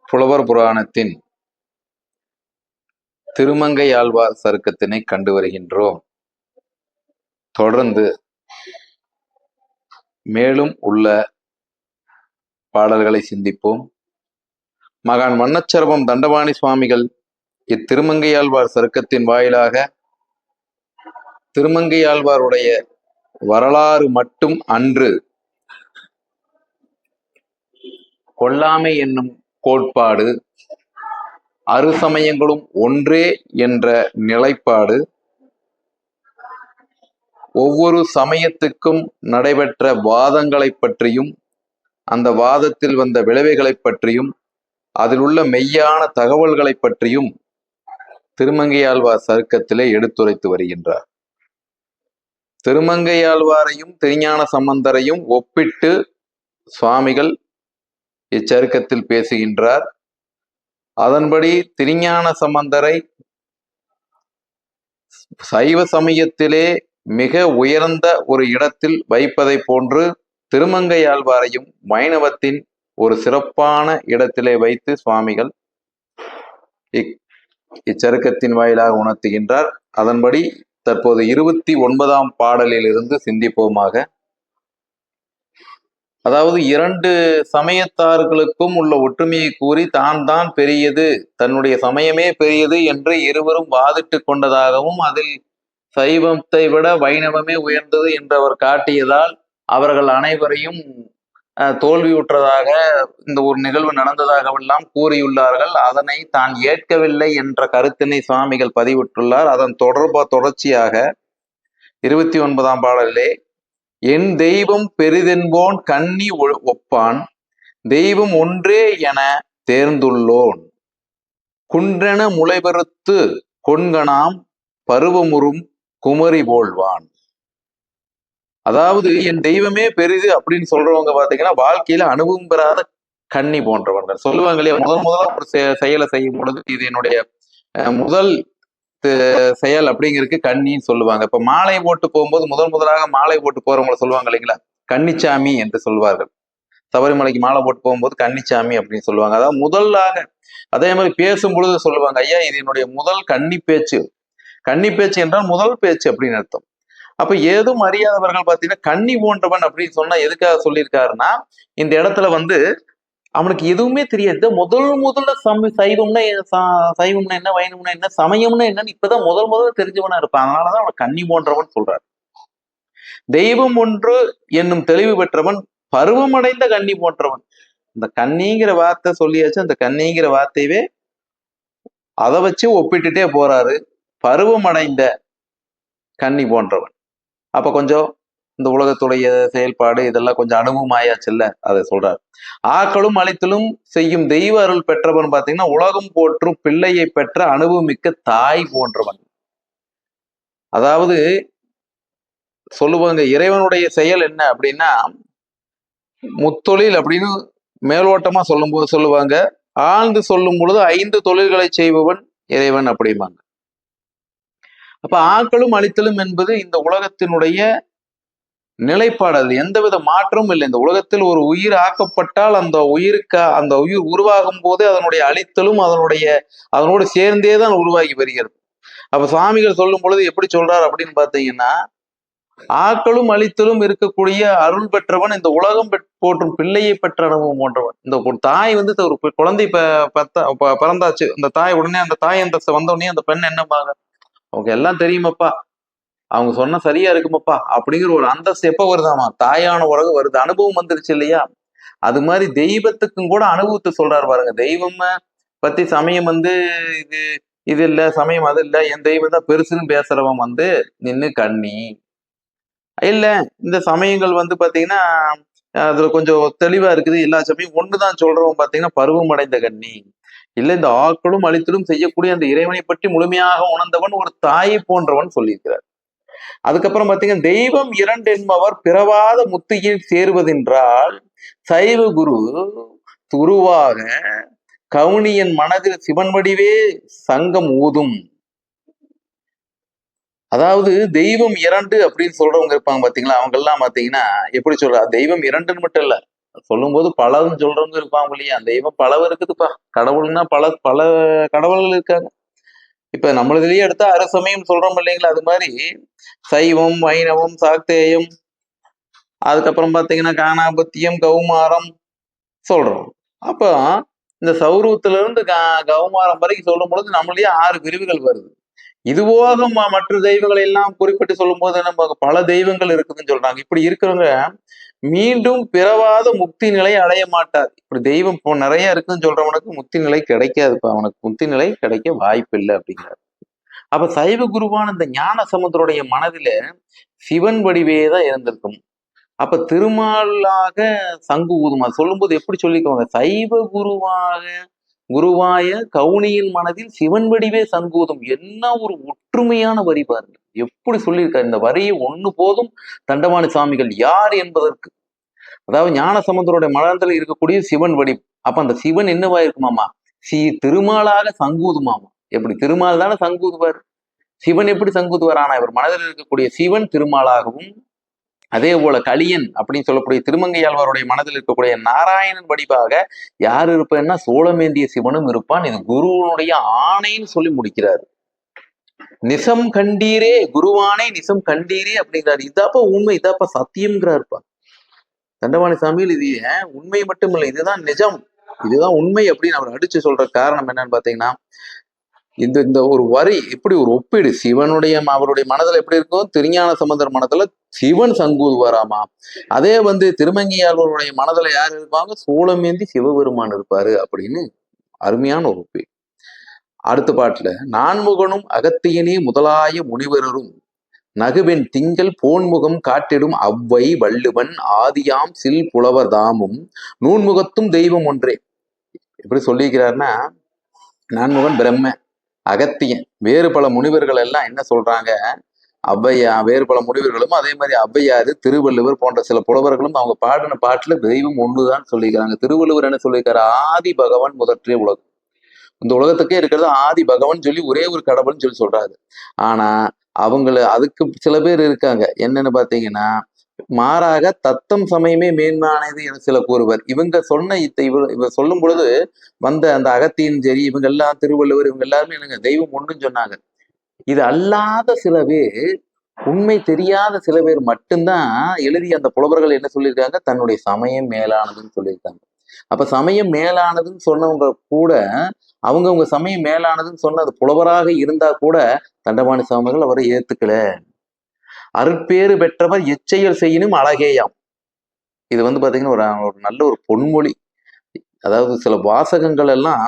புலவர் புராணத்தின் திருமங்கை ஆழ்வார் சருக்கத்தினை கண்டு வருகின்றோம். தொடர்ந்து மேலும் உள்ள பாடல்களை சிந்திப்போம். மகான் வண்ணச்சரபம் தண்டபாணி சுவாமிகள் இத்திருமங்கையாழ்வார் சருக்கத்தின் வாயிலாக திருமங்கையாழ்வாருடைய வரலாறு மட்டும் அன்று கொல்லாமை என்னும் கோட்பாடு. அறு சமயங்களும் ஒன்றே என்ற நிலைப்பாடு. ஒவ்வொரு சமயத்துக்கும் நடைபெற்ற வாதங்களை பற்றியும் அந்த வாதத்தில் வந்த விளைவுகளை பற்றியும் அதில் உள்ள மெய்யான தகவல்களை பற்றியும் திருமங்கையாழ்வார் சருக்கத்திலே எடுத்துரைத்து வருகின்றார். திருமங்கையாழ்வாரையும் திருஞான சம்பந்தரையும் ஒப்பிட்டு சுவாமிகள் இச்சருக்கத்தில் பேசுகின்றார். அதன்படி திருஞான சம்பந்தரை சைவ சமயத்திலே மிக உயர்ந்த ஒரு இடத்தில் வைப்பதை போன்று திருமங்கையாழ்வாரையும் வைணவத்தின் ஒரு சிறப்பான இடத்திலே வைத்து சுவாமிகள் இக் இச்சருக்கத்தின் வாயிலாக உணர்த்துகின்றார். அதன்படி தற்போது இருபத்தி ஒன்பதாம் பாடலில் இருந்து சிந்திப்போமாக அதாவது இரண்டு சமயத்தார்களுக்கும் உள்ள ஒற்றுமையை கூறி தான் தான் பெரியது. தன்னுடைய சமயமே பெரியது என்று இருவரும் வாதிட்டு கொண்டதாகவும் அதில் சைவத்தை விட வைணவமே உயர்ந்தது என்று அவர் காட்டியதால் அவர்கள் அனைவரையும் தோல்வியுற்றதாக இந்த ஒரு நிகழ்வு நடந்ததாகவெல்லாம் கூறியுள்ளார்கள். அதனை தான் ஏற்கவில்லை என்ற கருத்தினை சுவாமிகள் பதிவிட்டுள்ளார். அதன் தொடர்ப தொடர்ச்சியாக இருபத்தி ஒன்பதாம் பாடலிலே என் தெய்வம் பெரிதென்போன் கன்னி ஒப்பான் தெய்வம் ஒன்றே என தேர்ந்துள்ளோன். குன்றென முளைபெருத்து கொண்கனாம் பருவமுறும் குமரி போல்வான். அதாவது என் தெய்வமே பெரிது அப்படின்னு சொல்றவங்க பாத்தீங்கன்னா வாழ்க்கையில அனுபவம் பெறாத கன்னி போன்றவர்கள். சொல்லுவாங்க இல்லையா முதல் முதல்ல ஒரு செயலை செய்யும் பொழுது இது என்னுடைய முதல் செயல் அப்படிங்கிறதுக்கு கன்னின்னு சொல்லுவாங்க. இப்ப மாலை போட்டு போகும்போது முதல் முதலாக மாலை போட்டு போறவங்கள சொல்லுவாங்க இல்லைங்களா? கன்னிச்சாமி என்று சொல்வார்கள். சபரிமலைக்கு மாலை போட்டு போகும்போது கன்னிச்சாமி அப்படின்னு சொல்லுவாங்க. அதாவது முதலாக அதே மாதிரி பேசும் பொழுது சொல்லுவாங்க ஐயா இது என்னுடைய முதல் கன்னி பேச்சு. கன்னி பேச்சு என்றால் முதல் பேச்சு அப்படின்னு அர்த்தம். அப்ப ஏதும் அறியாதவர்கள் பார்த்தீங்கன்னா கன்னி போன்றவன் அப்படின்னு சொன்னா எதுக்காக சொல்லியிருக்காருன்னா இந்த இடத்துல வந்து அவனுக்கு எதுவுமே தெரியாது. முதல் முதல்ல சம சைவம்னா சைவம்னா என்ன வைணம்னா என்ன சமயம்னா என்னன்னு இப்பதான் முதல் முதல்ல தெரிஞ்சவனா இருப்பான். அதனாலதான் அவன் கன்னி போன்றவன் சொல்றாரு. தெய்வம் ஒன்று என்னும் தெளிவு பெற்றவன் பருவமடைந்த கன்னி போன்றவன். இந்த கன்னிங்கிற வார்த்தை சொல்லியாச்சு. அந்த கன்னிங்கிற வார்த்தையவே அதை வச்சு ஒப்பிட்டுட்டே போறாரு. பருவமடைந்த கன்னி போன்றவன். அப்ப கொஞ்சம் இந்த உலகத்துடைய செயல்பாடு இதெல்லாம் கொஞ்சம் அனுபவம் ஆயாச்சுல்ல அதை சொல்றார். ஆக்களும் அழித்தலும் செய்யும் தெய்வ அருள் பெற்றவன் பாத்தீங்கன்னா உலகம் போற்றும் பிள்ளையை பெற்ற அனுபவம் மிக்க தாய் போன்றவன். அதாவது சொல்லுவாங்க இறைவனுடைய செயல் என்ன அப்படின்னா முத்தொழில் அப்படின்னு மேலோட்டமா சொல்லும்போது சொல்லுவாங்க ஆழ்ந்து சொல்லும் பொழுது ஐந்து தொழில்களை செய்பவன் இறைவன் அப்படிம்பாங்க. அப்ப ஆக்களும் அழித்தலும் என்பது இந்த உலகத்தினுடைய நிலைப்பாடு. அது எந்தவித மாற்றமும் இல்லை. இந்த உலகத்தில் ஒரு உயிர் ஆக்கப்பட்டால் அந்த உயிருக்கு அந்த உயிர் உருவாகும் போது அதனுடைய அழித்தலும் அதனுடைய அதனோடு சேர்ந்தே தான் உருவாகி வருகிறது. அப்ப சுவாமிகள் சொல்லும் பொழுது எப்படி சொல்றார் அப்படின்னு பார்த்தீங்கன்னா ஆக்களும் அழித்தலும் இருக்கக்கூடிய அருள் பெற்றவன் இந்த உலகம் போற்றும் பிள்ளையை பெற்ற அனுபவம் போன்றவன். இந்த தாய் வந்து ஒரு குழந்தை பிறந்தாச்சு. அந்த தாய் உடனே அந்த தாய் அந்த வந்த உடனே அந்த பெண் என்னப்பாங்க அவங்க எல்லாம் தெரியுமப்பா? அவங்க சொன்ன சரியா இருக்குமப்பா? அப்படிங்கிற ஒரு அந்தஸ்து எப்ப வருதாமா? தாயான உலகம் வருது. அனுபவம் வந்துருச்சு இல்லையா? அது மாதிரி தெய்வத்துக்கும் கூட அனுபவத்தை சொல்றாரு பாருங்க. தெய்வம் பத்தி சமயம் வந்து இது இது இல்ல சமயம் அது இல்ல. என் தெய்வம் தான் பெருசுன்னு பேசுறவன் வந்து நின்னு கண்ணி. இல்ல இந்த சமயங்கள் வந்து பாத்தீங்கன்னா அதுல கொஞ்சம் தெளிவா இருக்குது. எல்லா சமயம் ஒண்ணுதான் சொல்றவன் பாத்தீங்கன்னா பருவம் அடைந்த கண்ணி. இல்ல இந்த ஆக்களும் அழித்தலும் செய்யக்கூடிய அந்த இறைவனை பற்றி முழுமையாக உணர்ந்தவன் ஒரு தாயை போன்றவன் சொல்லியிருக்கிறார். அதுக்கப்புறம் பாத்தீங்கன்னா தெய்வம் இரண்டு என்பவர் பிறவாத முத்தியில் சேருவதென்றால் சைவ குரு துருவாக கவுனியன் மனதில் சிவன் வடிவே சங்கம் ஊதும். அதாவது தெய்வம் இரண்டு அப்படின்னு சொல்றவங்க இருப்பாங்க பாத்தீங்களா? அவங்க எல்லாம் பாத்தீங்கன்னா எப்படி சொல்றா தெய்வம் இரண்டுன்னு மட்டும் இல்ல. சொல்லும் போது பலதும் சொல்றவங்க இருப்பாங்க இல்லையா? தெய்வம் பலவும் இருக்குதுப்பா. கடவுள்னா பல பல கடவுள்கள் இருக்காங்க. இப்ப நம்மளதுலயே எடுத்தா அரசமயம் சொல்றோம் இல்லைங்களா? அது மாதிரி சைவம் வைணவம் சாக்தேயம் அதுக்கப்புறம் பாத்தீங்கன்னா காணாபத்தியம் கௌமாரம் சொல்றோம். அப்போ இந்த சௌரவத்துல இருந்து க- கௌமாரம் வரைக்கும் சொல்லும் பொழுது நம்மளே ஆறு பிரிவுகள் வருது. இது போக மற்ற தெய்வங்களை எல்லாம் குறிப்பிட்டு சொல்லும்போது நம்ம பல தெய்வங்கள் இருக்குதுன்னு சொல்றாங்க. இப்படி இருக்கிறவங்க மீண்டும் பிறவாத முக்தி நிலை அடைய மாட்டார். இப்படி தெய்வம் இப்போ நிறைய இருக்குன்னு சொல்றவனுக்கு முக்தி நிலை கிடைக்காதுப்பா. அவனுக்கு முக்தி நிலை கிடைக்க வாய்ப்பு இல்லை அப்படிங்கிறார். அப்ப சைவ குருவான இந்த ஞான சமுதருடைய மனதில சிவன் வடிவே தான் இருந்திருக்கும். அப்ப திருமாலாக சங்கு ஊதுமா? சொல்லும்போது எப்படி சொல்லிக்கோங்க? சைவ குருவாக குருவாய கவுனியின் மனதில் சிவன் வடிவே சங்கூதம் என்ன ஒரு ஒற்றுமையான வரி பாருங்க. எப்படி சொல்லியிருக்காரு? இந்த வரியை ஒண்ணு போதும் தண்டவாணி சாமிகள் யார் என்பதற்கு. அதாவது ஞான சமுதருடைய மலர்ந்தல இருக்கக்கூடிய சிவன் வடி. அப்ப அந்த சிவன் என்னவா இருக்குமாமா? சி திருமாலாக சங்கூதுமாமா. எப்படி? திருமால் தானே சங்கூதுவார். சிவன் எப்படி சங்கூதுவார்? ஆனா இவர் மனதில் இருக்கக்கூடிய சிவன் திருமாலாகவும் அதே போல கலியன் அப்படின்னு சொல்லக்கூடிய திருமங்கையாழ்வாருடைய மனதில் இருக்கக்கூடிய நாராயணன் வடிவாக யார் இருப்பேன்னா சோழமேந்திய சிவனும் இருப்பான். இது குருவனுடைய ஆணைன்னு சொல்லி முடிக்கிறார். நிசம் கண்டீரே குருவானே நிசம் கண்டீரே அப்படிங்கிறாரு. இதாப்பா உண்மை இதாப்பா சத்தியம்ங்கிறாருப்பா தண்டவாணி சாமியில் இது ஏன்? உண்மை மட்டும் இல்லை இதுதான் நிஜம். இதுதான் உண்மை அப்படின்னு அவர் அடிச்சு சொல்ற காரணம் என்னன்னு பாத்தீங்கன்னா இந்த இந்த ஒரு வரி எப்படி ஒரு ஒப்பீடு சிவனுடைய அவருடைய மனதில் எப்படி இருக்கும் திருஞான சம்பந்தர் மனதுல சிவன் சங்கூதுவாராமா அதே வந்து திருமங்கியாளருடைய மனதுல யார் இருப்பாங்க? சூளமேந்தி சிவபெருமான் இருப்பாரு அப்படின்னு அருமையான ஒரு ஒப்பீடு. அடுத்த பாட்டுல நான்முகனும் அகத்தியனே முதலாய முனிவரரும் நகுவின் திங்கள் போன்முகம் காட்டிடும் அவ்வை வள்ளுவன் ஆதியாம் சில் புலவர் தாமும் நூன்முகத்தும் தெய்வம் ஒன்றே. எப்படி சொல்லியிருக்கிறாருன்னா நான்முகன் பிரம்ம அகத்தியன். வேறு பல முனிவர்கள் எல்லாம் என்ன சொல்றாங்க? அவ்வையா வேறு பல முனிவர்களும் அதே மாதிரி ஔவையாரு திருவள்ளுவர் போன்ற சில புலவர்களும் அவங்க பாடின பாட்டுல தெய்வம் ஒண்ணுதான் சொல்லியிருக்கிறாங்க திருவள்ளுவர் என்ன சொல்லியிருக்காரு? ஆதி பகவான் முதற்றே உலகம். இந்த உலகத்துக்கே இருக்கிறது ஆதி பகவான் சொல்லி ஒரே ஒரு கடவுள்னு சொல்லி சொல்றாரு. ஆனா அவங்கள அதுக்கு சில பேர் இருக்காங்க. என்னன்னு பாத்தீங்கன்னா மாறாக தத்தம் சமயமே மேன்மானது என சில கூறுவர். இவங்க சொன்ன இத்த இவர் இவர் சொல்லும் பொழுது வந்த அந்த அகத்தியின் சரி இவங்க எல்லாம் திருவள்ளுவர் இவங்க எல்லாருமே எனக்கு தெய்வம் ஒண்ணுன்னு சொன்னாங்க. இது அல்லாத சில பேர் உண்மை தெரியாத சில பேர் மட்டும்தான் எழுதி அந்த புலவர்கள் என்ன சொல்லியிருக்காங்க? தன்னுடைய சமயம் மேலானதுன்னு சொல்லியிருக்காங்க. அப்ப சமயம் மேலானதுன்னு சொன்னவங்க கூட அவங்கவுங்க சமயம் மேலானதுன்னு சொன்ன அது புலவராக இருந்தா கூட தண்டபாணி சாமிகள் அவரை ஏத்துக்கல. அருட்பேறு பெற்றவர் எச்செயல் செய்யணும் அழகேயாம். இது வந்து பாத்தீங்கன்னா ஒரு ஒரு நல்ல ஒரு பொன்மொழி. அதாவது சில வாசகங்கள் எல்லாம்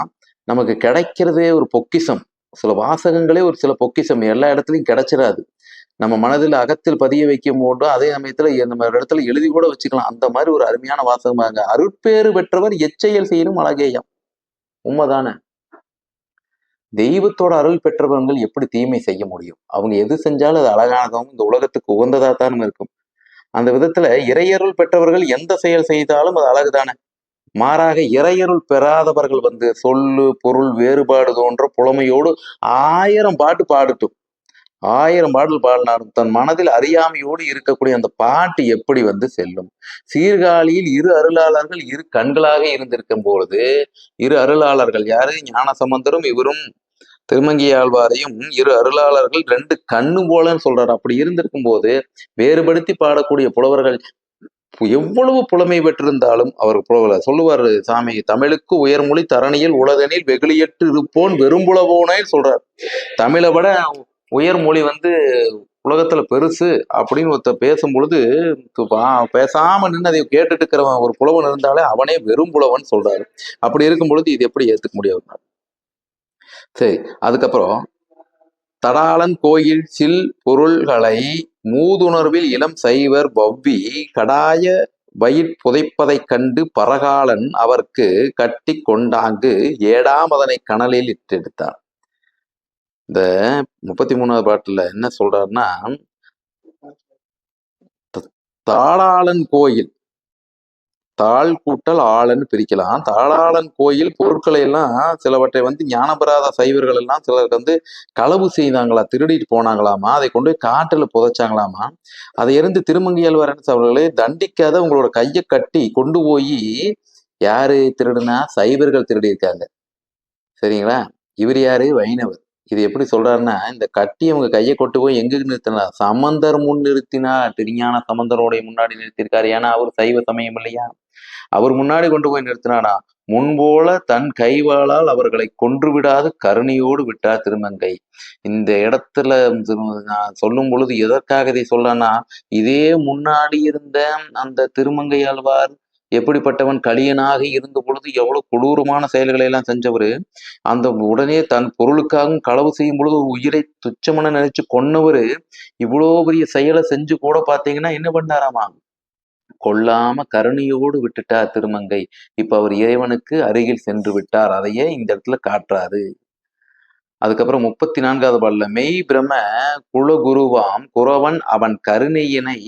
நமக்கு கிடைக்கிறதே ஒரு பொக்கிஷம். சில வாசகங்களே ஒரு சில பொக்கிஷம். எல்லா இடத்துலையும் கிடைச்சிடாது நம்ம மனதில் அகத்தில் பதிய வைக்கும் போது அதே சமயத்துல நம்ம இடத்துல எழுதி கூட வச்சுக்கலாம். அந்த மாதிரி ஒரு அருமையான வாசகமாங்க அருட்பேறு பெற்றவர் எச்செயல் செய்யணும் அழகேயம். உண்மைதானே? தெய்வத்தோட அருள் பெற்றவர்கள் எப்படி தீமை செய்ய முடியும்? அவங்க எது செஞ்சாலும் அது அழகானதாகவும் இந்த உலகத்துக்கு உகந்ததா தான் இருக்கும். அந்த விதத்துல இறையருள் பெற்றவர்கள் எந்த செயல் செய்தாலும் அது அழகுதானே? மாறாக இறையருள் பெறாதவர்கள் வந்து சொல்லு பொருள் வேறுபாடு தோன்ற புலமையோடு ஆயிரம் பாட்டு பாடட்டும். ஆயிரம் பாடல் பாடினாலும் தன் மனதில் அறியாமையோடு இருக்கக்கூடிய அந்த பாட்டு எப்படி வந்து செல்லும்? சீர்காழியில் இரு அருளாளர்கள் இரு கண்களாக இருந்திருக்கும் பொழுது இரு அருளாளர்கள் யாரு? ஞான சம்பந்தரும் இவரும் திருமங்கியாழ்வாரையும் இரு அருளாளர்கள் ரெண்டு கண்ணு போலன்னு சொல்றாரு. அப்படி இருந்திருக்கும் போது வேறுபடுத்தி பாடக்கூடிய புலவர்கள் எவ்வளவு புலமை பெற்றிருந்தாலும் அவர் புலவர் சொல்லுவார் சாமி தமிழுக்கு உயர்மொழி தரணியில் உலகனில் வெகுளியற்று இருப்போன் வெறும்புலவோனே சொல்றார். தமிழை விட உயர்மொழி வந்து உலகத்துல பெருசு அப்படின்னு ஒருத்தர் பேசும்பொழுது பேசாம நின்று அதை கேட்டுட்டு இருக்கிறவன் ஒரு புலவன் இருந்தாலே அவனே வெறும் புலவன் சொல்றாரு. அப்படி இருக்கும் பொழுது இது எப்படி ஏத்துக்க முடியாது சரி அதுக்கப்புறம் தடாளன் கோயில் சில் பொருள்களை மூதுணர்வில் இளம் சைவர் பவ்வி கடாய வயிற் புதைப்பதைக் கண்டு பரகாலன் அவர்க்கு கட்டி கொண்டாங்கு ஏடாமதனை கனலில் இட்டெடுத்தான் இந்த முப்பத்தி மூணாவது பாட்டுல என்ன சொல்றாருன்னா தாளாளன் கோயில். தாழ் கூட்டல் ஆளன்னு பிரிக்கலாம். தாளாளன் கோயில் பொருட்களை எல்லாம் சிலவற்றை வந்து ஞானபராத சைவர்கள் எல்லாம் சிலர் வந்து களவு செய்தாங்களா திருடிட்டு போனாங்களாமா அதை கொண்டு போய் காட்டுல புதைச்சாங்களாமா அதை இருந்து திருமங்கையாழ்வாரன் அவர்களே தண்டிக்காத உங்களோட கையை கட்டி கொண்டு போய் யாரு திருடுனா? சைவர்கள் திருடி இருக்காங்க சரிங்களா? இவர் யாரு? வைணவர். இது எப்படி சொல்றாருன்னா இந்த கட்டி அவங்க கையை கொண்டு போய் எங்க நிறுத்தினா சமந்தர் முன் நிறுத்தினார். திருஞான சமந்தரோடைய முன்னாடி நிறுத்திருக்காரு ஏன்னா அவர் சைவ சமயம் இல்லையா? அவர் முன்னாடி கொண்டு போய் நிறுத்தினானா முன்போல தன் கைவாளால் அவர்களை கொன்று விடாது கருணையோடு விட்டார் திருமங்கை இந்த இடத்துல நான் சொல்லும் பொழுது எதற்காக இதை சொல்லனா இதே முன்னாடி இருந்த அந்த திருமங்கை ஆழ்வார் எப்படிப்பட்டவன் கலியனாக இருந்த பொழுது எவ்வளவு கொடூரமான செயல்களை எல்லாம் செஞ்சவரு? அந்த உடனே தன் பொருளுக்காகவும் களவு செய்யும் பொழுது ஒரு உயிரை துச்சமென நினைச்சு கொன்னவரு இவ்வளோ பெரிய செயலை செஞ்சு கூட பாத்தீங்கன்னா என்ன பண்ணாராமா? கொல்லாம கருணையோடு விட்டுட்டார் திருமங்கை. இப்ப அவர் இறைவனுக்கு அருகில் சென்று விட்டார். அதையே இந்த இடத்துல காட்டுறாரு. அதுக்கப்புறம் முப்பத்தி நான்காவது பாடல. மெய் பிரம குலகுருவாம் குறவன் அவன் கருணையினை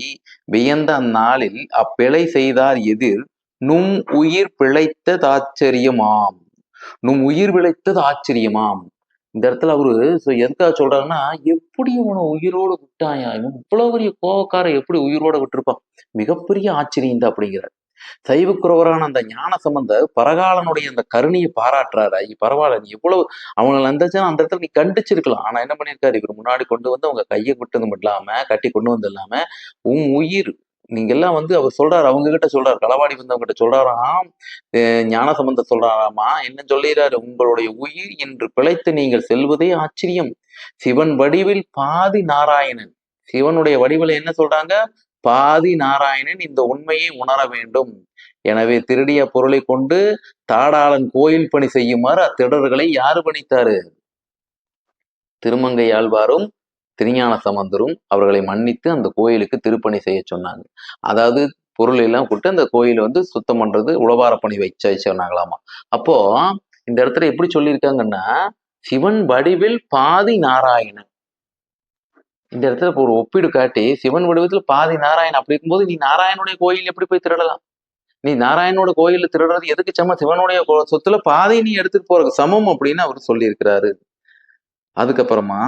வியந்த அந்நாளில் அப்பிழை செய்தார் எதிர் நும் உயிர் பிழைத்தது ஆச்சரியமாம். நும் உயிர் பிழைத்தது ஆச்சரியமாம். இந்த இடத்துல அவரு எதுக்காக சொல்றாருன்னா எப்படி இவனை உயிரோட விட்டாயா? இவன் இவ்வளவு பெரிய கோவக்காரன் எப்படி உயிரோட விட்டுருப்பான்? மிகப்பெரிய ஆச்சரியம் தான் அப்படிங்கிறார். சைவக்குறவரான அந்த ஞான சம்பந்த பரகாலனுடைய அந்த கருணையை பாராட்டுறாரு. ஐ பரவாயில்ல நீ எவ்வளவு அவங்களை இருந்துச்சுன்னா அந்த இடத்துல நீ கண்டிச்சிருக்கலாம். ஆனா என்ன பண்ணியிருக்காரு? இவர் முன்னாடி கொண்டு வந்து அவங்க கையை விட்டது மட்டும் இல்லாம கட்டி கொண்டு வந்து இல்லாம உன் உயிர் நீங்க எல்லாம் வந்து அவர் சொல்றாரு அவங்க கிட்ட சொல்றாரு களவாடி வந்தவங்க கிட்ட சொல்றாராம் அஹ் ஞான சம்பந்தர் சொல்றாராமா? என்ன சொல்லிடுறாரு உங்களுடைய உயிர் என்று பிழைத்து நீங்கள் செல்வதே ஆச்சரியம். சிவன் வடிவில் பாதி நாராயணன். சிவனுடைய வடிவில் என்ன சொல்றாங்க? பாதி நாராயணன் இந்த உண்மையை உணர வேண்டும். எனவே திருடிய பொருளை கொண்டு தாடாளன் கோயில் பணி செய்யுமாறு அத்திடர்களை யாரு பணித்தாரு? திருமங்கை ஆழ்வாரும் திருஞான சம்பந்தரும் அவர்களை மன்னித்து அந்த கோயிலுக்கு திருப்பணி செய்ய சொன்னாங்க. அதாவது பொருள் எல்லாம் கொடுத்து அந்த கோயிலை வந்து சுத்தம் பண்றது உழவார பணி வச்ச சொன்னாங்களாமா. அப்போ இந்த இடத்துல எப்படி சொல்லியிருக்காங்கன்னா சிவன் வடிவில் பாதி நாராயணன். இந்த இடத்துல இப்போ ஒரு ஒப்பீடு காட்டி சிவன் வடிவத்துல பாதி நாராயணன். அப்படி இருக்கும்போது நீ நாராயணுடைய கோயில் எப்படி போய் திருடலாம்? நீ நாராயணோட கோயில்ல திருடுறது எதுக்கு சம சிவனுடைய சொத்துல பாதி நீ எடுத்துட்டு போறதுக்கு சமம் அப்படின்னு அவர் சொல்லியிருக்கிறாரு. அதுக்கப்புறமா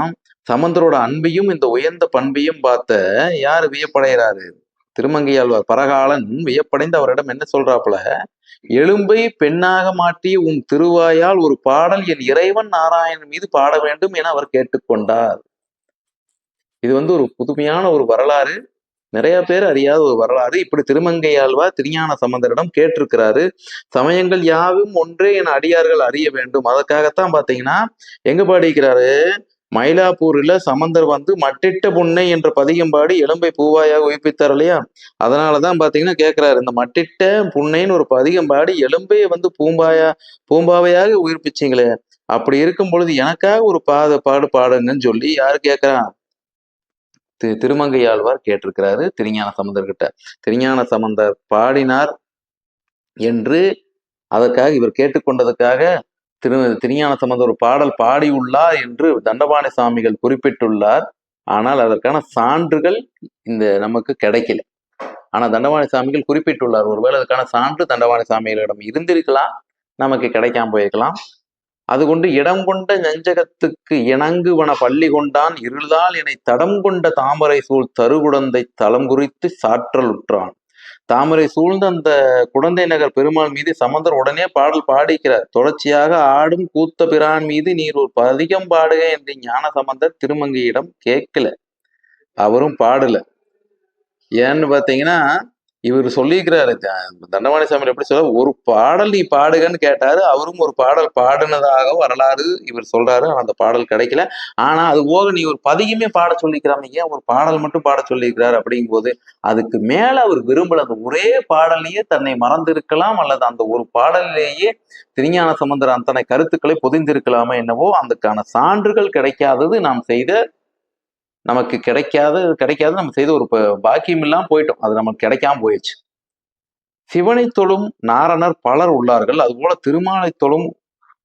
சமந்தரோட அன்பையும் இந்த உயர்ந்த பண்பையும் பார்த்த யார் வியப்படைகிறாரு? திருமங்கையாழ்வார். பரகாலன் வியப்படைந்து அவரிடம் என்ன சொல்றாப்புல? எலும்பை பெண்ணாக மாட்டி உன் திருவாயால் ஒரு பாடல் என் இறைவன் நாராயணன் மீது பாட வேண்டும் என அவர் கேட்டுக்கொண்டார். இது வந்து ஒரு புதுமையான ஒரு வரலாறு. நிறைய பேர் அறியாத ஒரு வரலாறு. இப்படி திருமங்கையாழ்வார் திருஞான சம்பந்தரிடம் கேட்டிருக்கிறாரு. சமயங்கள் யாவும் ஒன்றே என அடியார்கள் அறிய வேண்டும். அதற்காகத்தான் பாத்தீங்கன்னா எங்க பாடிக்கிறாரு மயிலாப்பூர்ல சமந்தர் வந்து மட்டிட்ட புன்னை என்ற பதிகம் பாடி எலும்பை பூவாயாக உயிப்பித்தார் இல்லையா? அதனாலதான் பாத்தீங்கன்னா கேட்குறாரு இந்த மட்டிட்ட புன்னைன்னு ஒரு பதிகம் பாடி எலும்பையை வந்து பூம்பாயா பூம்பாவையாக உயிர்ப்பிச்சிங்களே. அப்படி இருக்கும் பொழுது எனக்காக ஒரு பாத பாடு பாடுங்கன்னு சொல்லி யாரு கேட்குறான்? திரு திருமங்கையாழ்வார் கேட்டிருக்கிறாரு திருஞான சம்பந்தர்கிட்ட திருஞான சம்பந்தர் பாடினார் என்று அதற்காக இவர் கேட்டுக்கொண்டதுக்காக திரு திருஞான சம்பந்த ஒரு பாடல் பாடியுள்ளார் என்று தண்டபாணி சாமிகள் குறிப்பிட்டுள்ளார். ஆனால் அதற்கான சான்றுகள் இந்த நமக்கு கிடைக்கல. ஆனா தண்டவாணி சாமிகள் குறிப்பிட்டுள்ளார். ஒருவேளை அதுக்கான சான்று தண்டவாணி சாமிகளிடம் இருந்திருக்கலாம். நமக்கு கிடைக்காம போயிருக்கலாம். அது கொண்டு இடம் கொண்ட நெஞ்சகத்துக்கு இணங்குவன பள்ளி கொண்டான். இருளால் என்னை தடம் கொண்ட தாமரை சூழ் தருகுடந்தை தலம் குறித்து சாற்றல் உற்றான் தாமரை சூழ்ந்த அந்த குடந்தை நகர் பெருமாள் மீது சமந்தர் உடனே பாடல் பாடிக்கிறார். தொடர்ச்சியாக ஆடும் கூத்த பிரான் மீது நீர் ஒரு பதிகம் பாடுக என்று ஞான சமந்தர் திருமங்கையிடம் கேட்கல. அவரும் பாடல. ஏன்னு பாத்தீங்கன்னா இவர் சொல்லியிருக்கிறாரு த- தண்டவாணி சாமி எப்படி சொல்ல ஒரு பாடல் நீ பாடுகன்னு கேட்டாரு அவரும் ஒரு பாடல் பாடினதாக வரலாறு இவர் சொல்றாரு ஆனா அந்த பாடல் கிடைக்கல. ஆனா அது போக நீ ஒரு பதியுமே பாட சொல்லிக்கிறாம ஏன் ஒரு பாடல் மட்டும் பாட சொல்லியிருக்கிறாரு அப்படிங்கும் போது அதுக்கு மேல அவர் விரும்பல. அந்த ஒரே பாடலையே தன்னை மறந்திருக்கலாம் அல்லது அந்த ஒரு பாடலிலேயே திருஞான சம்பந்தர் அத்தனை கருத்துக்களை பொதிந்திருக்கலாமா என்னவோ அதுக்கான சான்றுகள் கிடைக்காதது நாம் செய்த நமக்கு கிடைக்காத கிடைக்காத நம்ம செய்த ஒரு ப- பாக்கியம் இல்லாம போயிட்டோம். அது நமக்கு கிடைக்காம போயிடுச்சு. சிவனை தொழும் நாரணர் பலர் உள்ளார்கள். அதுபோல திருமாலை தொழும்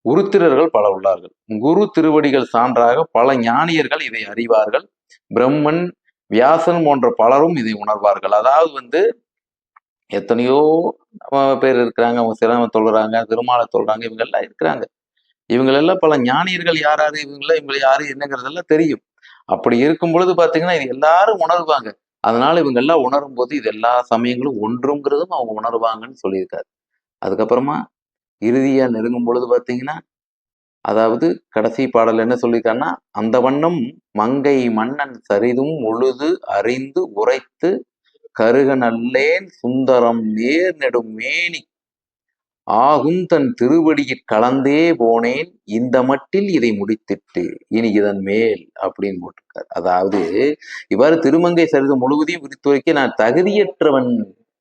உருத்திரர்கள் பலர் உள்ளார்கள். குரு திருவடிகள் சான்றாக பல ஞானியர்கள் இதை அறிவார்கள். பிரம்மன் வியாசன் போன்ற பலரும் இதை உணர்வார்கள். அதாவது வந்து எத்தனையோ பேர் இருக்கிறாங்க அவங்க சிரம தொழுறாங்க திருமாலை தொழுறாங்க இவங்க எல்லாம் இருக்கிறாங்க. இவங்களெல்லாம் பல ஞானியர்கள் யாராரு இவங்கள இவங்களை யாரு என்னங்கிறதெல்லாம் தெரியும். அப்படி இருக்கும் பொழுது பார்த்தீங்கன்னா இது எல்லாரும் உணர்வாங்க. அதனால இவங்க எல்லாம் உணரும் போது இது எல்லா சமயங்களும் ஒன்றுங்கிறதும் அவங்க உணர்வாங்கன்னு சொல்லியிருக்காரு. அதுக்கப்புறமா இறுதியாக நெருங்கும் பொழுது பார்த்தீங்கன்னா அதாவது கடைசி பாடல் என்ன சொல்லியிருக்காருன்னா அந்த வண்ணம் மங்கை மன்னன் சரிதும் உழுது அறிந்து உரைத்து கருக நல்லேன் சுந்தரம் நேர் நெடும் மேனி ஆகும் தன் திருவடியில் கலந்தே போனேன் இந்த மட்டில் இதை முடித்திட்டு இனி இதன் மேல் அப்படின்னு போட்டிருக்காரு. அதாவது இவ்வாறு திருமங்கை சரிதம் முழுவதையும் விரித்துரைக்க நான் தகுதியற்றவன்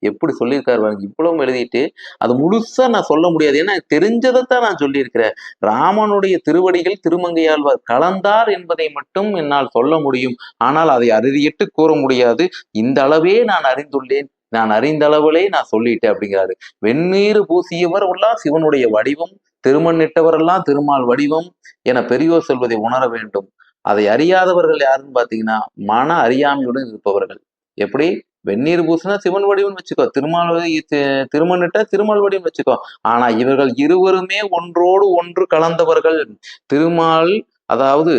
எப்படி சொல்லியிருக்காரு பாருங்க இவ்வளவு எழுதிட்டு அது முழுசா நான் சொல்ல முடியாது. ஏன்னா தெரிஞ்சதைத்தான் நான் சொல்லியிருக்கிறேன். ராமனுடைய திருவடிகள் திருமங்கையாழ்வார் கலந்தார் என்பதை மட்டும் என்னால் சொல்ல முடியும். ஆனால் அதை அறுதியிட்டு கூற முடியாது. இந்த அளவே நான் அறிந்துள்ளேன். நான் அறிந்த அளவிலே நான் சொல்லிட்டேன் அப்படிங்கிறாரு. வெந்நீர் பூசியவர் எல்லாம் சிவனுடைய வடிவம் திருமண்ணிட்டவரெல்லாம் திருமால் வடிவம் என பெரியோர் சொல்வதை உணர வேண்டும். அதை அறியாதவர்கள் யாருன்னு பாத்தீங்கன்னா மன அறியாமையுடன் இருப்பவர்கள். எப்படி? வெந்நீர் பூசினா சிவன் வடிவம் வச்சுக்கோ திருமால் திருமணிட்ட திருமண்ணிட்ட திருமால் வடிவம் வச்சுக்கோ. ஆனா இவர்கள் இருவருமே ஒன்றோடு ஒன்று கலந்தவர்கள். திருமால் அதாவது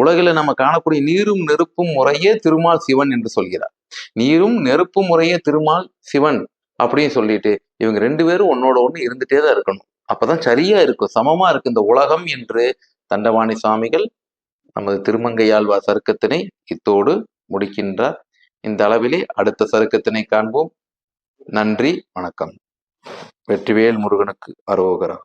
உலகில நம்ம காணக்கூடிய நீரும் நெருப்பும் முறையே திருமால் சிவன் என்று சொல்கிறார். நீரும் நெருப்பு முறையே திருமால் சிவன் அப்படின்னு சொல்லிட்டு இவங்க ரெண்டு பேரும் ஒன்னோட ஒண்ணு இருந்துட்டே தான் இருக்கணும். அப்பதான் சரியா இருக்கும் சமமா இருக்கு இந்த உலகம் என்று தண்டவாணி சுவாமிகள் நமது திருமங்கையாழ்வார் சருக்கத்தினை இத்தோடு முடிக்கின்றார். இந்த அளவிலே அடுத்த சருக்கத்தினை காண்போம். நன்றி வணக்கம். வெற்றிவேல் முருகனுக்கு அரோகரா.